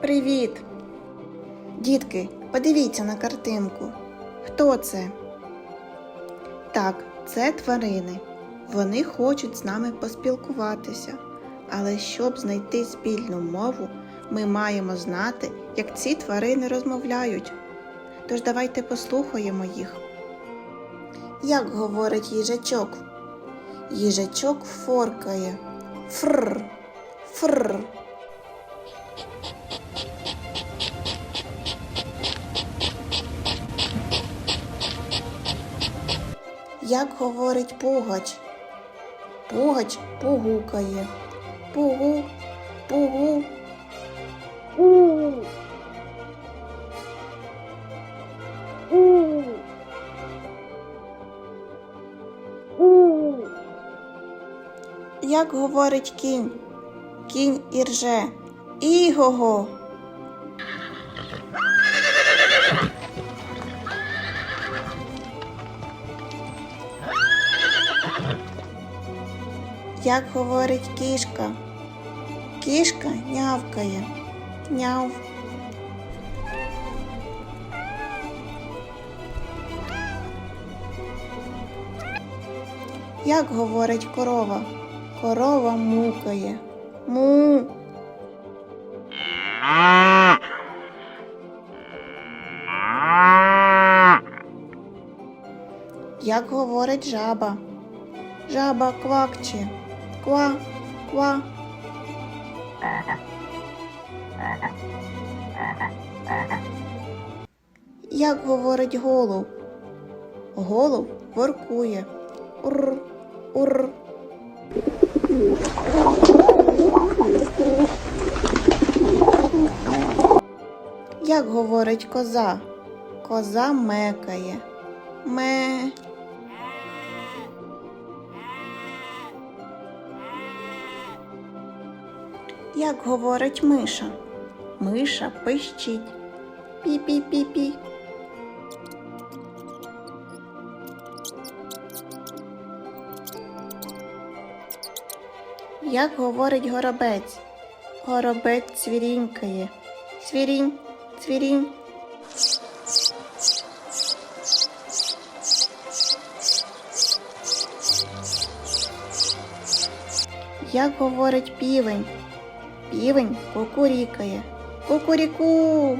Привіт! Дітки, подивіться на картинку. Хто це? Так, це тварини. Вони хочуть з нами поспілкуватися. Але щоб знайти спільну мову, ми маємо знати, як ці тварини розмовляють. Тож давайте послухаємо їх. Як говорить їжачок? Їжачок форкає. Фрр, фрр. Як говорить пугач? Пугач пугукає. Пугу, пугу. Як говорить кінь? Кінь ірже. Іго-го. Як говорить кішка? Кішка нявкає. Няв. Як говорить корова? Корова мукає. Му. Як говорить жаба? Жаба квакче. Ква, ква. Як говорить голуб? Голуб воркує. Ур, ур. Як говорить коза? Коза мекає. Ме. Як говорить миша? Миша пищить. Пі-пі-пі-пі. Як говорить горобець? Горобець цвірінькає. Цвірінь, цвірінь. Як говорить півень? Півень кукурікає. Кукуріку.